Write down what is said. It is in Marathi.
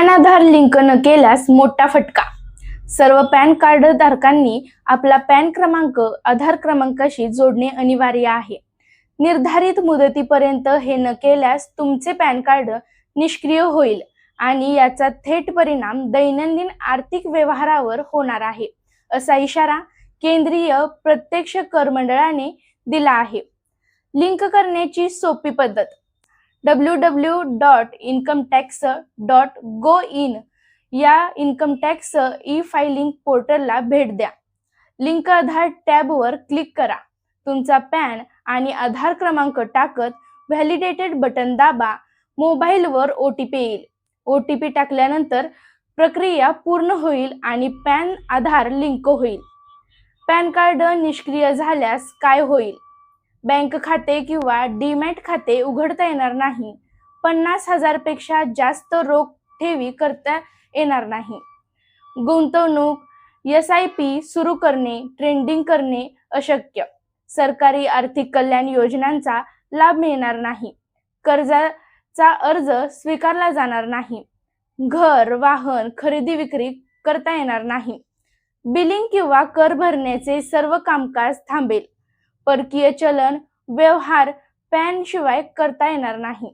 पॅन आधार लिंक न केल्यास मोठा फटका. सर्व पॅन कार्ड धारकांनी आपला पॅन क्रमांक आधार क्रमांकाशी जोडणे अनिवार्य आहे. निर्धारित मुदतीपर्यंत हे न केल्यास तुमचे पॅन कार्ड निष्क्रिय होईल आणि याचा थेट परिणाम दैनंदिन आर्थिक व्यवहारावर होणार आहे असा इशारा केंद्रीय प्रत्यक्ष कर मंडळाने दिला आहे. लिंक करण्याची सोपी पद्धत. W W dot income tax dot gov in या इन्कम टॅक्स ई फायलिंग पोर्टलला भेट द्या. लिंक आधार टॅबवर क्लिक करा. तुमचा पॅन आणि आधार क्रमांक टाकत व्हॅलिडेटेड बटन दाबा. मोबाईलवर ओ टी पी येईल. ओ टी पी टाकल्यानंतर प्रक्रिया पूर्ण होईल आणि पॅन आधार लिंक होईल. पॅन कार्ड निष्क्रिय झाल्यास काय होईल? बँक खाते किंवा डीमॅट खाते उघडता येणार नाही. पन्नास हजारपेक्षा जास्त रोख ठेवी करता येणार नाही. गुंतवणूक एस आय पी सुरू करणे ट्रेंडिंग करणे अशक्य. सरकारी आर्थिक कल्याण योजनांचा लाभ मिळणार नाही. कर्जाचा अर्ज स्वीकारला जाणार नाही. घर वाहन खरेदी विक्री करता येणार नाही. बिलिंग किंवा कर भरण्याचे सर्व कामकाज थांबेल. परकीय चलन व्यवहार पॅन शिवाय करता येणार नाही.